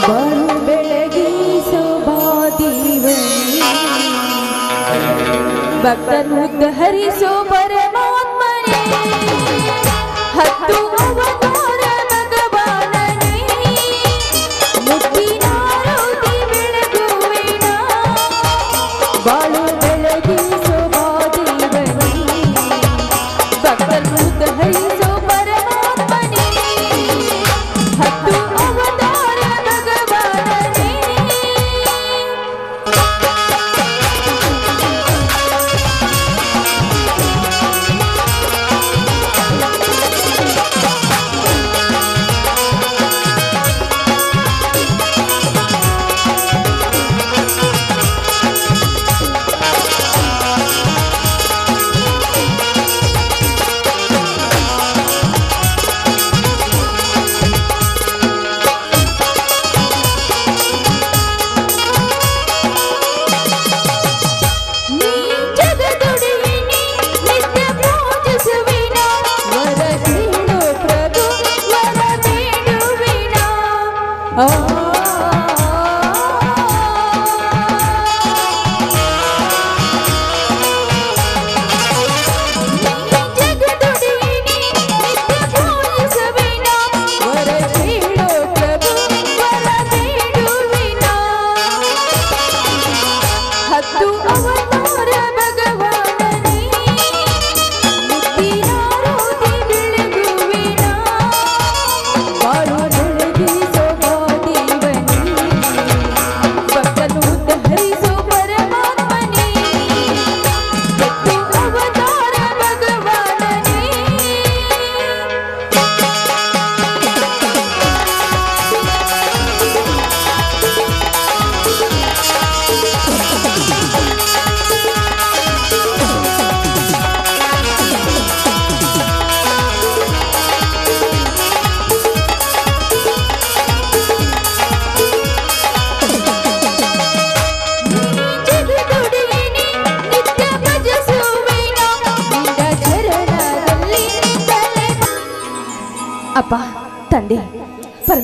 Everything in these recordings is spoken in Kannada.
ಬಾಳು ಬೆಳಗಿಸೋ ಬಾದಿವನಿ ಭಕ್ತನುದ್ದ ಹರಿಸೋ ಪರಮಾತ್ಮನೇ ಹತ್ತು ಅವತಾರ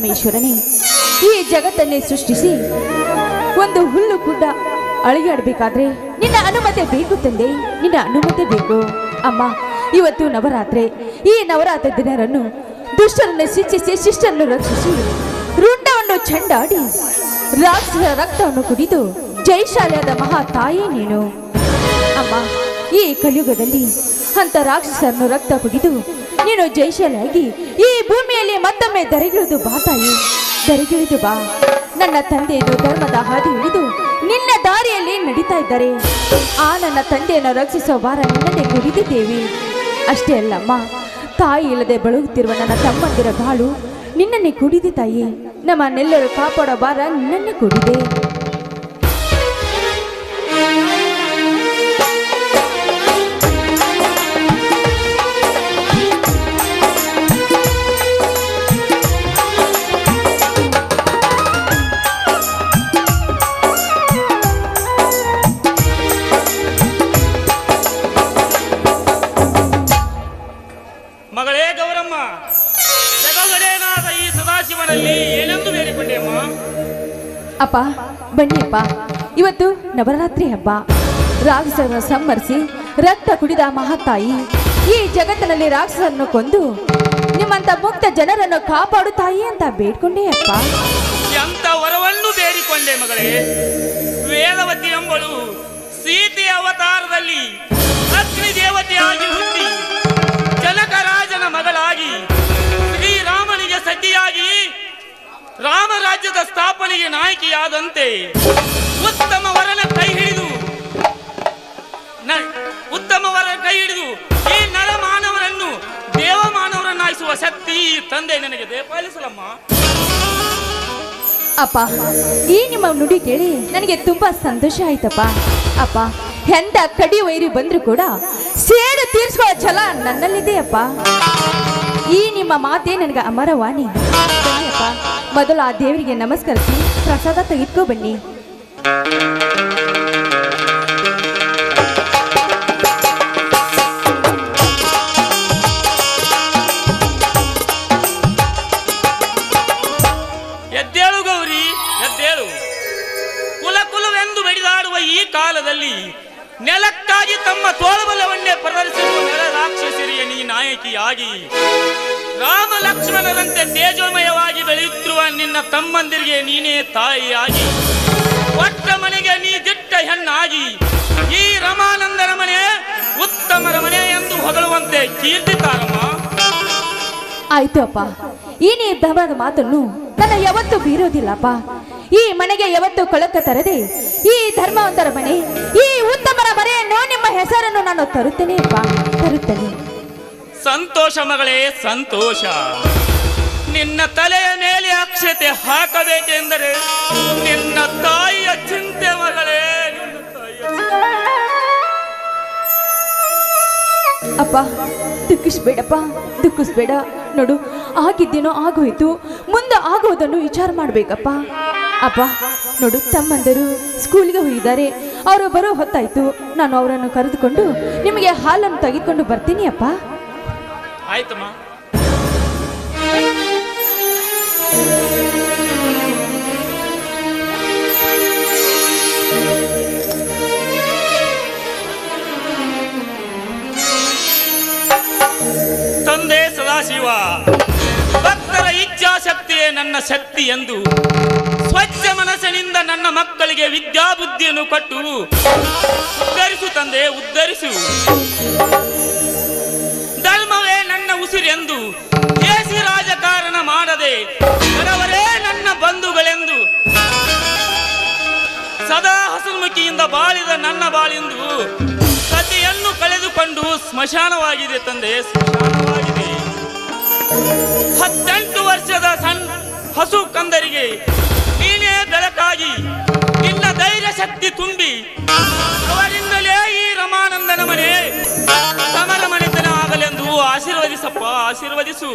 ಪರಮೇಶ್ವರನೇ, ಈ ಜಗತ್ತನ್ನೇ ಸೃಷ್ಟಿಸಿ ಒಂದು ಹುಲ್ಲು ಗುಡ್ಡ ಅಳಿಯಾಡಬೇಕಾದ್ರೆ ನಿನ್ನ ಅನುಮತಿ ಬೇಕು ತಂದೆ, ನಿನ್ನ ಅನುಮತಿ ಬೇಕು. ಅಮ್ಮ, ಇವತ್ತು ನವರಾತ್ರಿ. ಈ ನವರಾತ್ರಿ ದಿನರನ್ನು ದುಷ್ಟರನ್ನು ಶಿಕ್ಷಿಸಿ, ಶಿಷ್ಟರನ್ನು ರಕ್ಷಿಸಿ, ರುಂಡವನ್ನು ಚಂಡಾಡಿ, ರಾಕ್ಷಸರ ರಕ್ತವನ್ನು ಕುಡಿದು ಜೈಶಾಲಿಯಾದ ಮಹಾ ತಾಯಿ ನೀನು. ಅಮ್ಮ, ಈ ಕಲಿಯುಗದಲ್ಲಿ ಅಂತ ರಾಕ್ಷಸರನ್ನು ರಕ್ತ ಕುಡಿದು ನೀನು ಜೈಶಾಲಿಯಾಗಿ ಈ ಭೂಮಿಯಲ್ಲಿ ಮತ್ತೊಮ್ಮೆ ದರೆಗಿಳಿದು ಬಾ ತಾಯಿ. ದರೆಗಿಳಿದು ಬಾ. ನನ್ನ ತಂದೆಯನ್ನು ಧರ್ಮದ ಹಾದಿ ಹಿಡಿದು ನಿನ್ನ ದಾರಿಯಲ್ಲಿ ನಡೀತಾ ಇದ್ದಾರೆ. ಆ ನನ್ನ ತಂದೆಯನ್ನು ರಕ್ಷಿಸೋ ಭಾರ ನಿನ್ನದೇ ಕುಡಿದಿದ್ದೇವೆ ಅಷ್ಟೇ ಅಲ್ಲಮ್ಮ, ತಾಯಿ ಇಲ್ಲದೆ ಬಳಗುತ್ತಿರುವ ನನ್ನ ತಮ್ಮಂದಿರ ಬಾಳು ನಿನ್ನನ್ನೇ ಕುಡಿದಿ ತಾಯಿ. ನಮ್ಮನ್ನೆಲ್ಲರೂ ಕಾಪಾಡೋ ಬಾರ ನಿನ್ನನ್ನೇ ಕುಡಿದೆ. ಮಗಳೇ ಗೌರಮ್ಮ ಜಗದೊಡೆಯನಾದ ಈ ಸದಾಶಿವನಲ್ಲಿ ಏನೆಂದು ಬೇಡಿಕೊಂಡೆಯಮ್ಮ? ಅಪ್ಪ ಬನ್ನಿಯಪ್ಪ ಇವತ್ತು ನವರಾತ್ರಿ ಹಬ್ಬ. ರಾಕ್ಷಸರನ್ನು ಸಂಹರಿಸಿ ರಕ್ತ ಕುಡಿದ ಮಹಾತಾಯಿ ಈ ಜಗತ್ತಿನಲ್ಲಿ ರಾಕ್ಷಸರನ್ನು ಕೊಂದು ನಿಮ್ಮಂತ ಮುಕ್ತ ಜನರನ್ನು ಕಾಪಾಡುತ್ತಾಯಿ ಅಂತ ಬೇಡ್ಕೊಂಡೆ ಅಪ್ಪ. ಎಂತ ವರವನ್ನು ಬೇಡಿಕೊಂಡೆ ಮಗಳೇ? ವೇದವತಿ ಎಂಬಳು ಸೀತೆಯ ಅವತಾರದಲ್ಲಿ ಅಗ್ನಿ ದೇವತೆಯಾಗಿ ರಾಮರಾಜ್ಯದ ಸ್ಥಾಪನೆಗೆ ನಾಯಕಿಯಾದಂತೆ ಉತ್ತಮ ವರನ ಕೈ ಹಿಡಿದು ಉತ್ತಮ ವರ ಕೈ ಹಿಡಿದು ಈ ನರಮಾನವರನ್ನು ದೇವಮಾನವರನ್ನಾಯಿಸುವ ಶಕ್ತಿ ತಂದೆ ನನಗೆ ದಯಪಾಲಿಸಲಮ್ಮ ಅಪ್ಪ, ಈ ನಿಮ್ಮ ನುಡಿ ಕೇಳಿ ನನಗೆ ತುಂಬಾ ಸಂತೋಷ ಆಯ್ತಪ್ಪ. ಅಪ್ಪ, ಎಂತ ಕಡಿ ವೈರಿ ಬಂದ್ರು ಕೂಡ ಸೇಡು ತೀರ್ಸ್ಕೊಳ್ಳೋ ಛಲ ನನ್ನಲ್ಲಿದೆಯಪ್ಪ. ಈ ನಿಮ್ಮ ಮಾತೇ ನನಗೆ ಅಮರವಾಣಿ. ಮೊದಲು ಆ ದೇವರಿಗೆ ನಮಸ್ಕರಿಸಿ ಪ್ರಸಾದ ತೆಗೆದುಕೋ ಬನ್ನಿ. ಎದ್ದೇಳು ಗೌರಿ, ಎದ್ದೇಳು. ಕುಲ ಕುಲವೆಂದು ಈ ಕಾಲದಲ್ಲಿ ನೆಲಕ್ಕಾಗಿ ತಮ್ಮ ತೋಳಬಲವನ್ನೇ ಪ್ರದರ್ಶಿಸುವ ನೆಲ ರಾಕ್ಷಸರಿಯ ನೀ ನಾಯಕಿಯಾಗಿ. ರಾಮ ಲಕ್ಷ್ಮಣರಂತೆ ತೇಜೋಮಯವಾಗಿ ಬೆಳೆಯುತ್ತಿರುವ ನಿನ್ನ ತಮ್ಮಂದಿರಿಗೆ ನೀನೇ ತಾಯಿಯಾಗಿ. ಒಟ್ಟ ಮನೆಗೆ ನೀ ದಿಟ್ಟ ಹೆಣ್ಣಾಗಿ. ಈ ರಮಾನಂದರ ಮನೆ ಉತ್ತಮರ ಮನೆ ಎಂದು ಹೊಗಳುವಂತೆ ಕೀರ್ತಿತಾರಮ್ಮ ಆಯ್ತು ಅಪ್ಪ ಈ ನಿರ್ಧಾರದ ಮಾತನ್ನು ನನ್ನ ಯಾವತ್ತೂ ಬೀರೋದಿಲ್ಲಪ್ಪ ಈ ಮನೆಗೆ ಯಾವತ್ತು ಕೊಳಕ ತರದೆ ಈ ಧರ್ಮವಂತರ ಮನೆ, ಈ ಉತ್ತಮರ ಮನೆಯನ್ನು ನಿಮ್ಮ ಹೆಸರನ್ನು ನಾನು ತರುತ್ತೇನೆ ಅಪ್ಪ ತರುತ್ತೇನೆ. ಸಂತೋಷ ಮಗಳೇ, ಸಂತೋಷ. ನಿನ್ನ ತಲೆಯ ಮೇಲೆ ಅಕ್ಷತೆ ಹಾಕಬೇಕೆಂದರೆ ನಿನ್ನ ತಾಯಿಯ ಚಿಂತೆ ಮಗಳೇ. ಅಪ್ಪ, ದುಃಖಿಸ್ಬೇಡಪ್ಪ, ದುಃಖಿಸ್ಬೇಡ. ನೋಡು, ಆಗಿದ್ದೇನೋ ಆಗೋಯ್ತು. ಮುಂದೆ ಆಗೋದನ್ನು ವಿಚಾರ ಮಾಡ್ಬೇಕಪ್ಪ. ಅಪ್ಪ, ನೋಡು, ತಮ್ಮಂದರು ಸ್ಕೂಲ್ಗೆ ಹೋಗಿದ್ದಾರೆ. ಅವರು ಬರೋ ಹೊತ್ತಾಯ್ತು. ನಾನು ಅವರನ್ನು ಕರೆದುಕೊಂಡು ನಿಮಗೆ ಹಾಲನ್ನು ತೆಗೆದುಕೊಂಡು ಬರ್ತೀನಿ ಅಪ್ಪ. ಆಯ್ತಮ್ಮ. ತಂದೆ ಸದಾಶಿವ, ಭಕ್ತರ ಇಚ್ಛಾಶಕ್ತಿಯೇ ನನ್ನ ಶಕ್ತಿ ಎಂದು ಸ್ವಚ್ಛ ಮನಸ್ಸಿನಿಂದ ನನ್ನ ಮಕ್ಕಳಿಗೆ ವಿದ್ಯಾಬುದ್ಧಿಯನ್ನು ಕೊಟ್ಟು ಉದ್ಧರಿಸು ತಂದೆ, ಉದ್ಧರಿಸು. ನನ್ನ ಕೇಸಿ ರಾಜಕಾರಣ ಮಾಡದೆ ಬಡವರೇ ನನ್ನ ಬಂಧುಗಳೆಂದು, ಸದಾ ಹಸನ್ಮುಖಿಯಿಂದ ಬಾಳಿದ ನನ್ನ ಬಾಳೆಂದು ಸತಿಯನ್ನು ಕಳೆದುಕೊಂಡು ಸ್ಮಶಾನವಾಗಿದೆ ತಂದೆ, ಸ್ಮಶಾನವಾಗಿದೆ. ಹತ್ತೆಂಟು ವರ್ಷದ ಸಣ್ಣ ಹಸು ಕಂದರಿಗೆ ನೀನೇ ಬೆಳಕಾಗಿ ನಿನ್ನ ಧೈರ್ಯ ಶಕ್ತಿ ತುಂಬಿ ಅವರಿಂದಲೇ ಈ ರಮಾನಂದನ ಮನೆ. ಆಶೀರ್ವದಿಸಪ್ಪ ಆಶೀರ್ವದಿಸು.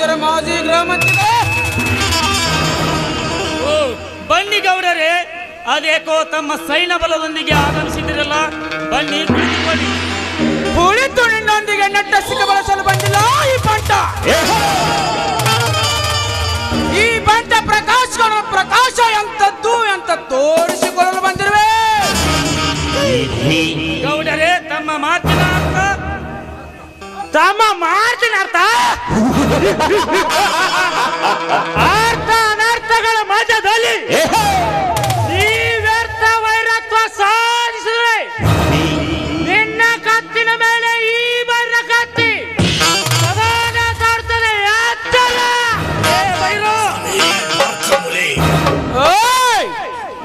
ಮತ್ತಿದೆ ಓ ಬನ್ನಿ ಗೌಡರೇ. ಅದೇಕೋ ತಮ್ಮ ಸೈನ್ಯ ಬಲದೊಂದಿಗೆ ಆಗಮಿಸಿದಿರಲ್ಲ ಬನ್ನಿ ಕುಳಿತುಕೊಳ್ಳಿ. ಕುಳಿತು ನಿನ್ನೊಂದಿಗೆ ನೆಟ್ಟಸಿಗೆ ಬಳಸಲು ಬಂದಿಲ್ಲ ಈ ಬಂಟ ಈ ಬಂಟ ಪ್ರಕಾಶ ಪ್ರಕಾಶ ಎಂತದ್ದು ಅಂತ ತೋರಿಸಿಕೊಳ್ಳಲು ಬಂದಿರುವೆ. ಗೌಡರೇ ತಮ್ಮ ಮಾತಿನ ತಮ್ಮ ಮಾತಿನ ಅರ್ಥ? ಅರ್ಥ ಅನರ್ಥಗಳ ಮಧ್ಯದಲ್ಲಿ ಈ ವ್ಯರ್ಥ ವೈರತ್ವ ಸಾಧಿಸಿದ್ರೆ ನಿನ್ನ ಕತ್ತಿನ ಮೇಲೆ ಈ ಬಣ್ಣ ಕತ್ತಿ!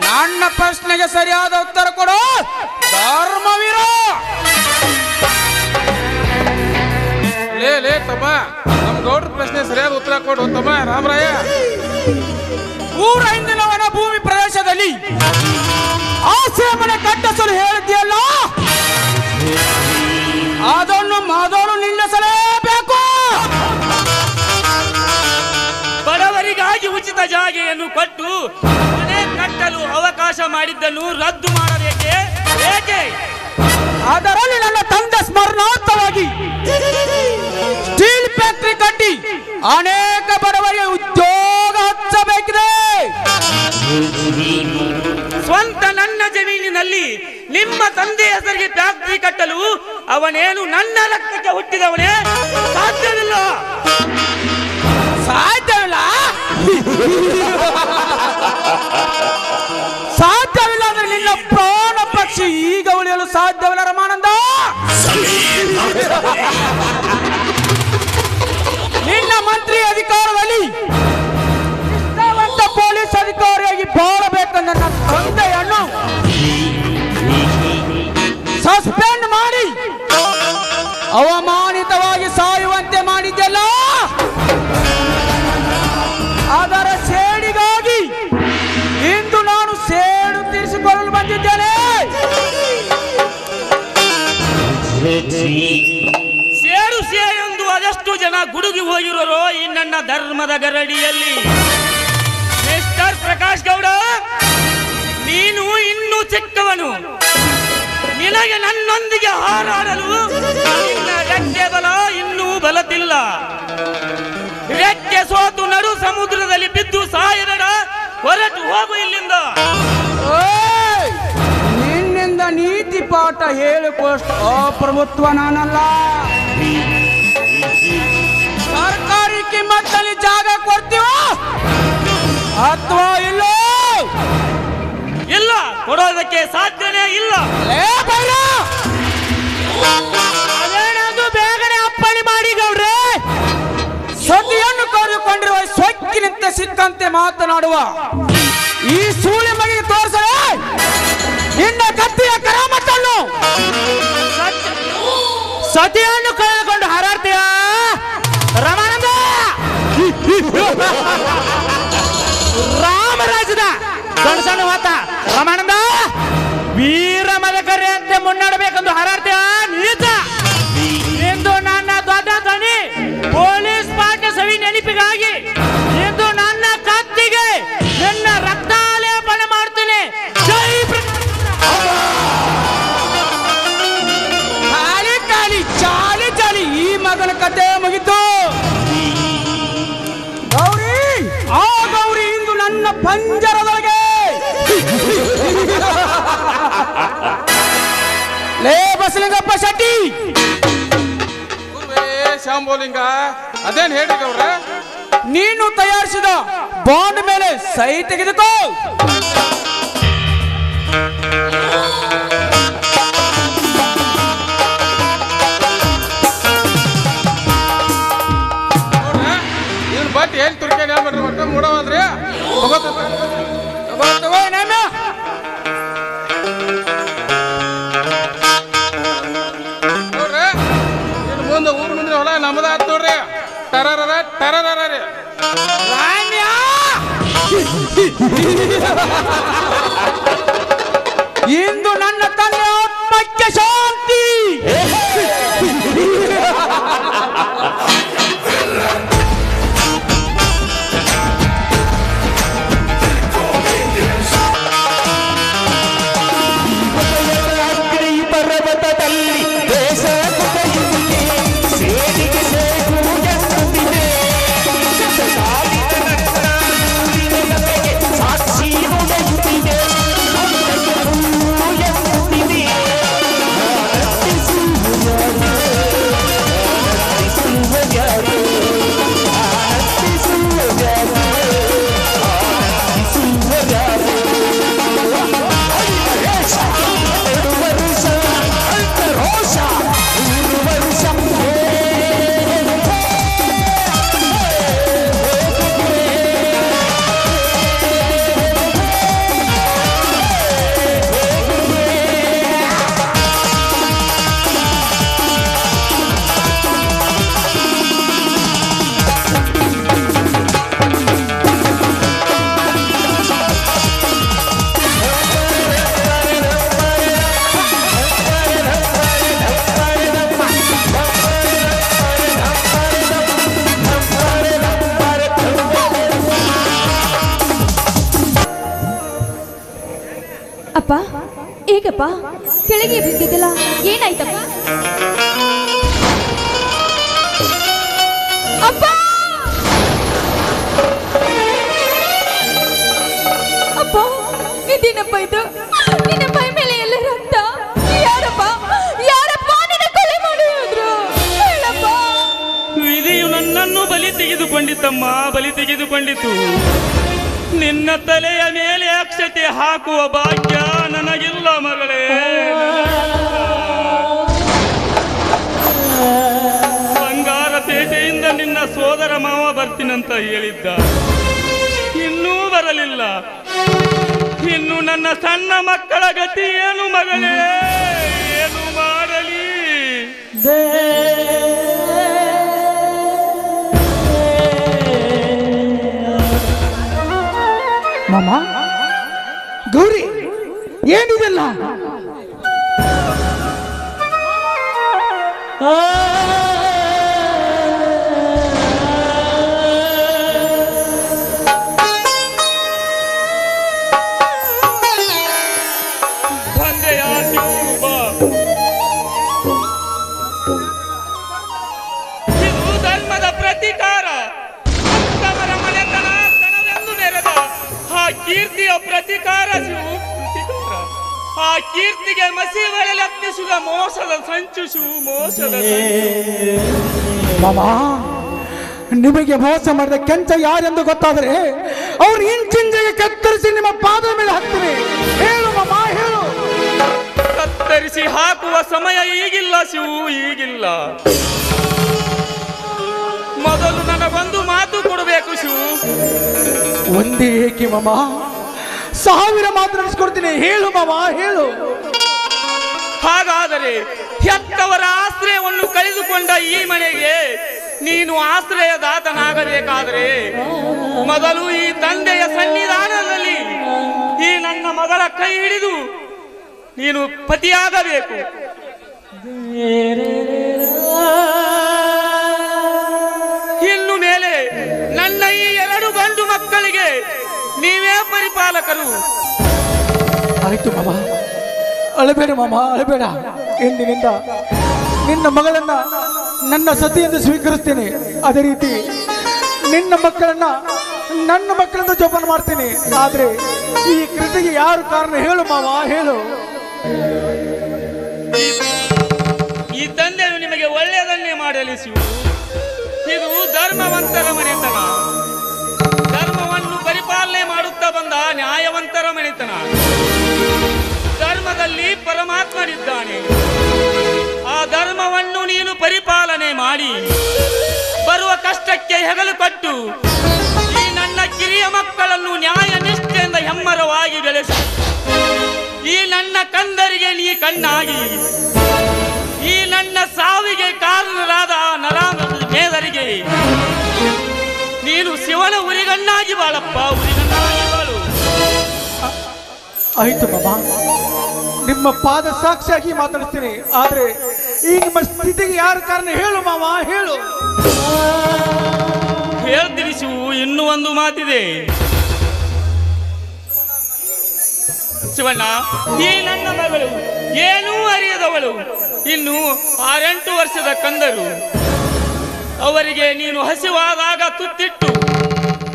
ನನ್ನ ಪ್ರಶ್ನೆಗೆ ಸರಿಯಾದ ಉತ್ತರ ಕೊಡು. ಧರ್ಮವೀರ ತಮ್ಮ ನಮ್ ಗೌಡ್ರ ಪ್ರಶ್ನೆ ಸರಿಯಾದ ಉತ್ತರ ಕೊಡು ತಮ್ಮ ರಾಮರಾಯ, ಊರ ಹಿಂದಿನವನ ಭೂಮಿ ಪ್ರದೇಶದಲ್ಲಿ ಆ ಮನೆ ಕಟ್ಟಿಸಲು ಹೇಳಿದ್ಯಲ್ಲ ಅದನ್ನು ಮೊದಲು ನಿಲ್ಲಿಸಲೇಬೇಕು. ಬಡವರಿಗಾಗಿ ಉಚಿತ ಜಾಗೆಯನ್ನು ಕೊಟ್ಟು, ಮನೆ ಕಟ್ಟಲು ಅವಕಾಶ ಮಾಡಿದ್ದನ್ನು ರದ್ದು ಮಾಡಬೇಕೆ? ಏಕೆ? ಅದರಲ್ಲಿ ನನ್ನ ತಂದೆ ಸ್ಮರಣಾರ್ಥವಾಗಿ ಸ್ಟೀಲ್ ಫ್ಯಾಕ್ಟ್ರಿ ಕಟ್ಟಿ ಅನೇಕ ಬಡವರಿಗೆ ಉದ್ಯೋಗ ಹಚ್ಚಬೇಕಿದೆ. ಸ್ವಂತ ನನ್ನ ಜಮೀನಿನಲ್ಲಿ ನಿಮ್ಮ ತಂದೆ ಹೆಸರಿಗೆ ಫ್ಯಾಕ್ಟರಿ ಕಟ್ಟಲು ಅವನೇನು ನನ್ನ ರಕ್ತಕ್ಕೆ ಹುಟ್ಟಿದವನೇ? ಸಾಧ್ಯವಿಲ್ಲ. ಸಾಧ್ಯವಿಲ್ಲ? ಸಾಧ್ಯವಿಲ್ಲ ಅಂದ್ರೆ ನಿನ್ನ ಪ್ರಾಣ ಪಕ್ಷಿ ಈಗ ಉಳಿಯಲು ಸಾಧ್ಯವಿಲ್ಲ ರಮಾನಂದ. ನಿನ್ನ ಮಂತ್ರಿ ಅಧಿಕಾರದಲ್ಲಿ ಗುಡುಗಿ ಹೋಗಿರೋರೋ ಈ ನನ್ನ ಧರ್ಮದ ಗರಡಿಯಲ್ಲಿ? ಮಿಸ್ಟರ್ ಪ್ರಕಾಶ್ ಗೌಡ, ನೀನು ಇನ್ನೂ ಚಿಕ್ಕವನು. ನಿನಗೆ ನನ್ನೊಂದಿಗೆ ಹಾರಾಡಲು ರೆಕ್ಕೆ ಬಲ ಇನ್ನೂ ಬಲತಿಲ್ಲ. ರೆಕ್ಕೆ ಸೋತು ನಡು ಸಮುದ್ರದಲ್ಲಿ ಬಿದ್ದು ಸಾಯಬೇಡ, ಹೊರಟು ಹೋಗು ಇಲ್ಲಿಂದ! ನಿನ್ನಿಂದ ನೀತಿ ಪಾಠ ಹೇಳಿಕೊಷ್ಟು ಅಪ್ರಭುತ್ವ ನಾನಲ್ಲ. ಕಿಮ್ಮತ್ತಲ್ಲಿ ಜಾಗ ಕೊಡ್ತೀವ? ಅಥವಾ ಇಲ್ಲ? ಇಲ್ಲ ಕೊಡೋದಕ್ಕೆ ಸಾಧ್ಯನೇ ಇಲ್ಲ! ಅದೇನದು ಬೇಗನೆ ಅಪ್ಪಣೆ ಮಾಡಿ ಗೌಡ್ರೆ. ಸತಿಯನ್ನು ಕರೆದುಕೊಂಡಿರುವ ಸೊಕ್ಕಿನಂತೆ ಸಿಕ್ಕಂತೆ ಮಾತನಾಡುವ ಈ ಸೂಳೆ ಮಗಿಗೆ ತೋರಿಸಲೇ? ನಿನ್ನ ಕತ್ತಿಯ ಕರಾಮತ್ತನ್ನು. ಸತಿಯನ್ನು ಕಳೆದುಕೊಂಡು ಹಾರಾಡ್ತೀಯ? ರಾಮರಾಜದ ಸಣ್ಣ ಸಣ್ಣ ಮಾತ. ರಮಾನಂದ ವೀರ ಮದಕರಿ ಅಂತ ಮುನ್ನಡಬೇಕೆಂದು ಹಾರಾಡ್ತೀಯ? ನಿಜ ಪಂಜರದೊಳಗೆ ಲೇ ಬಸಲಿಂಗಪ್ಪ ಶೆಟ್ಟಿ ಗುರುವೇ ಶಾಂಬೋಲಿಂಗ ಅದೇನ್ ಹೇಳಿ ಗೌಡ್ರ ನೀನು ತಯಾರಿಸಿದ ಬಾಂಡ್ ಮೇಲೆ ಸಹಿ ತೆಗೆದುಕೋ ನೋಡ್ರ ಇದನ್ ಬಟ್ ಏನ್ ತುರ್ಕೆ ಹೇಳ್ಬೇಡ್ರಿ ಒಟ್ಟ ಮೂಡವಾದ್ರಿ ತಗೋತ ತಗೋ ತಗೋ ನೇಮ್ಯ ನೋಡ್ರ ಇನ್ ಮುಂದೆ ಊರ್ ಮುಂದಿನ ಹೊಲ ನಮ್ಮದ ಆತ್ ನೋಡ್ರಿ ಟರರ ಟರರ ರೀ ಬಲಿ ತೆಗೆದುಕೊಂಡಿತು. ನಿನ್ನ ತಲೆಯ ಮೇಲೆ ಅಕ್ಷತೆ ಹಾಕುವ ಭಾಗ್ಯ ನನಗಿಲ್ಲ ಮಗಳೇ. ಬಂಗಾರ ಪೇಟೆಯಿಂದ ನಿನ್ನ ಸೋದರ ಮಾವ ಬರ್ತೀನಂತ ಹೇಳಿದ್ದ. ಇನ್ನೂ ಬರಲಿಲ್ಲ. ಇನ್ನು ನನ್ನ ಸಣ್ಣ ಮಕ್ಕಳ ಗತಿ ಏನು ಮಗಳೇ? ಏನು ಮಾಡಲಿ? ಮಾಮ? ಗೌರಿ ಏನಿದೆಲ್ಲ? ಕೀರ್ತಿಗೆ ಮಸಿ ಅಪ್ಪಿಸುಗ ಮೋಸದ ಸಂಚುಸು ಮೋಸದ. ಮಾಮ ನಿಮಗೆ ಮೋಸ ಮಾಡಿದ ಕೆಂಚ ಯಾರೆಂದು ಗೊತ್ತಾದರೆ ಅವ್ರು ಇಂಚಿಂಚಿಗೆ ಕತ್ತರಿಸಿ ನಿಮ್ಮ ಪಾದ ಮೇಲೆ ಹಾಕ್ತೀನಿ ಹೇಳು ಮಾಮ ಹೇಳು. ಕತ್ತರಿಸಿ ಹಾಕುವ ಸಮಯ ಈಗಿಲ್ಲ ಶಿವು ಈಗಿಲ್ಲ. ಮೊದಲು ನನಗೊಂದು ಮಾತು ಕೊಡಬೇಕು ಶಿವು ಒಂದೇ ಏಕೆ ಮಾಮ? ಸಾವಿರ ಮಾತನಾಡಿಸ್ಕೊಡ್ತೀನಿ ಹೇಳು ಮಾಮ ಹೇಳು. ಹಾಗಾದರೆ ಹೆತ್ತವರ ಆಶ್ರಯವನ್ನು ಕಳೆದುಕೊಂಡ ಈ ಮನೆಗೆ ನೀನು ಆಶ್ರಯದಾತನಾಗಬೇಕಾದರೆ ಮೊದಲು ಈ ತಂದೆಯ ಸನ್ನಿಧಾನದಲ್ಲಿ ಈ ನನ್ನ ಮಗಳ ಕೈ ಹಿಡಿದು ನೀನು ಪತಿಯಾಗಬೇಕು. ಇನ್ನು ಮೇಲೆ ನನ್ನ ಈ ಎರಡು ಗಂಡು ಮಕ್ಕಳಿಗೆ ನೀವೇ ಪರಿಪಾಲಕರು. ಆಯ್ತು ಮಾಮ ಅಳಬೇಡ ಮಾಮ, ಅಳಬೇಡ. ಎಂದಿನಿಂದ ನಿನ್ನ ಮಗಳನ್ನ ನನ್ನ ಸತಿ ಎಂದು ಸ್ವೀಕರಿಸ್ತೇನೆ. ಅದೇ ರೀತಿ ನಿನ್ನ ಮಕ್ಕಳನ್ನ ನನ್ನ ಮಕ್ಕಳಿಂದ ಜೋಪಾನ ಮಾಡ್ತೀನಿ. ಆದ್ರೆ ಈ ಕೃತಿಗೆ ಯಾರು ಕಾರಣ ಹೇಳು ಮಾವ, ಹೇಳು. ಈ ತಂದೆಯು ನಿಮಗೆ ಒಳ್ಳೆಯದನ್ನೇ ಮಾಡಲಿ ಇದು ಧರ್ಮವಂತರ ಮನೆತನ. ಧರ್ಮವನ್ನು ಪರಿಪಾಲನೆ ಮಾಡುತ್ತಾ ಬಂದ ನ್ಯಾಯವಂತರ ಮನೆತನ. ಧರ್ಮದಲ್ಲಿ ಪರಮಾತ್ಮನಿದ್ದಾನೆ. ಆ ಧರ್ಮವನ್ನು ನೀನು ಪರಿಪಾಲನೆ ಮಾಡಿ. ಬರುವ ಕಷ್ಟಕ್ಕೆ ಹೆಗಲು ಕೊಟ್ಟು. ಈ ನನ್ನ ಕಿರಿಯ ಮಕ್ಕಳನ್ನು ನ್ಯಾಯ ನಿಷ್ಠೆಯಿಂದ ಹೆಮ್ಮರವಾಗಿ ಬೆಳೆಸು. ಈ ನನ್ನ ಕಂದರಿಗೆ ನೀ ಕಣ್ಣಾಗಿ. ಈ ನನ್ನ ಸಾವಿಗೆ ಕಾರಣರಾದ ನರಾಮ ಮೇದರಿಗೆ. ನೀನು ಶಿವನ ಉರಿಗಣ್ಣಾಗಿ ಬಾಳಪ್ಪ, ಉರಿಗಣ್ಣಾಗಿ ಬಾಳು. ಆಯ್ತು ಮಾಮ ನಿಮ್ಮ ಪಾದ ಸಾಕ್ಷಿಯಾಗಿ ಮಾತಾಡ್ತೀನಿ ಆದ್ರೆ ಈ ನಿಮ್ಮ ಸ್ಥಿತಿಗೆ ಯಾರು ಕಾರಣ ಹೇಳು ಮಾವ, ಹೇಳು. ಹೇಳ್ತೀನಿ ಶಿವು, ಇನ್ನೂ ಒಂದು ಮಾತಿದೆ. ಶಿವಣ್ಣ, ಈ ನನ್ನ ಮಗಳು, ಏನೂ ಅರಿಯದವಳು. ಇನ್ನು ಆರೆಂಟು ವರ್ಷದ ಕಂದರು. ಅವರಿಗೆ ನೀನು ಹಸಿವಾದಾಗ ತುತ್ತಿಟ್ಟು.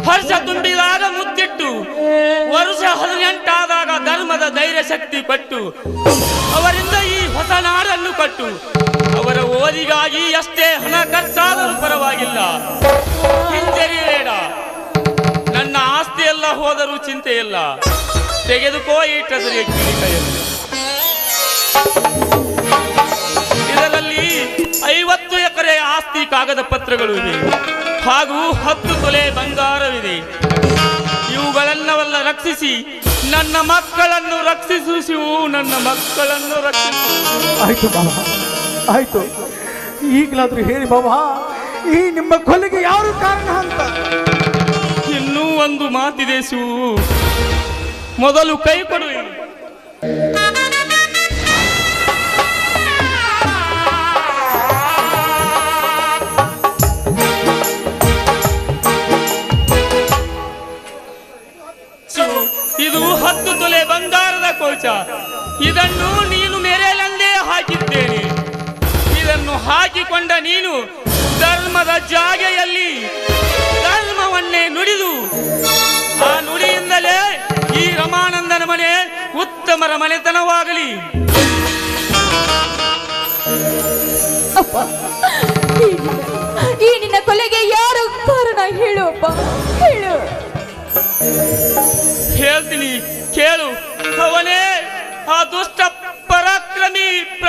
ಹರ್ಷ ತುಂಬಿದಾಗ ಮುತ್ತಿಟ್ಟು, ವರ್ಷ ಹದಿನೆಂಟಾದಾಗ ಧರ್ಮದ ಧೈರ್ಯ ಶಕ್ತಿ ಪಟ್ಟು, ಅವರಿಂದ ಈ ಹೊಸ ನಾಡನ್ನು ಕೊಟ್ಟು. ಅವರ ಓದಿಗಾಗಿ ಎಷ್ಟೇ ಹಣ ಖರ್ಚಾದರೂ ಪರವಾಗಿಲ್ಲ. ಹಿಂಜರಿಬೇಡ ನನ್ನ ಆಸ್ತಿ ಎಲ್ಲ ಹೋದರೂ ಚಿಂತೆ ಇಲ್ಲ. ತೆಗೆದುಕೋ ಕಿಡಿಕೈಯಲ್ಲಿ ಇದರಲ್ಲಿ ಐವತ್ತು ಆಸ್ತಿ ಕಾಗದ ಪತ್ರಗಳು ಇವೆ. ಹಾಗೂ ಹತ್ತು ತೊಲೆ ಬಂಗಾರವಿದೆ. ಇವುಗಳನ್ನವೆಲ್ಲ ರಕ್ಷಿಸಿ ನನ್ನ ಮಕ್ಕಳನ್ನು ರಕ್ಷಿಸು ಶಿವು ನನ್ನ ಮಕ್ಕಳನ್ನು ರಕ್ಷಿಸು. ಆಯ್ತು ಬಾಬಾ ಆಯ್ತು. ಈಗಲಾದ್ರೂ ಹೇಳಿ ಬಾಬಾ ಈ ನಿಮ್ಮ ಕೊಲೆಗೆ ಯಾರು ಕಾರಣ ಅಂತ? ಇನ್ನೂ ಒಂದು ಮಾತಿದೆ ಶಿವು. ಮೊದಲು ಕೈ ಕೊಡು ತೊಲೆ ಬಂಗಾರದ ಕೋಚ ಇದನ್ನು ನೀನು ಮೇರೆಲಂದೇ ಹಾಕಿದ್ದೇನೆ. ಇದನ್ನು ಹಾಕಿಕೊಂಡ ನೀನು ಧರ್ಮದ ಜಾಗೆಯಲ್ಲಿ ಧರ್ಮವನ್ನೇ ನುಡಿದು, ಆ ನುಡಿಯಿಂದಲೇ ಈ ರಮಾನಂದನ ಮನೆ ಉತ್ತಮರ ಮನೆತನವಾಗಲಿ. ಈ ನಿನ್ನ ಕೊಲೆಗೆ ಯಾರು ಕಾರಣ ಹೇಳು ಅಪ್ಪ, ಹೇಳು. ಹೇಳ್ತೀನಿ ಕೇಳು. ಅವನೇ ಆ ದುಷ್ಟ ಪರಾಕ್ರಮಿ ಪ್ರ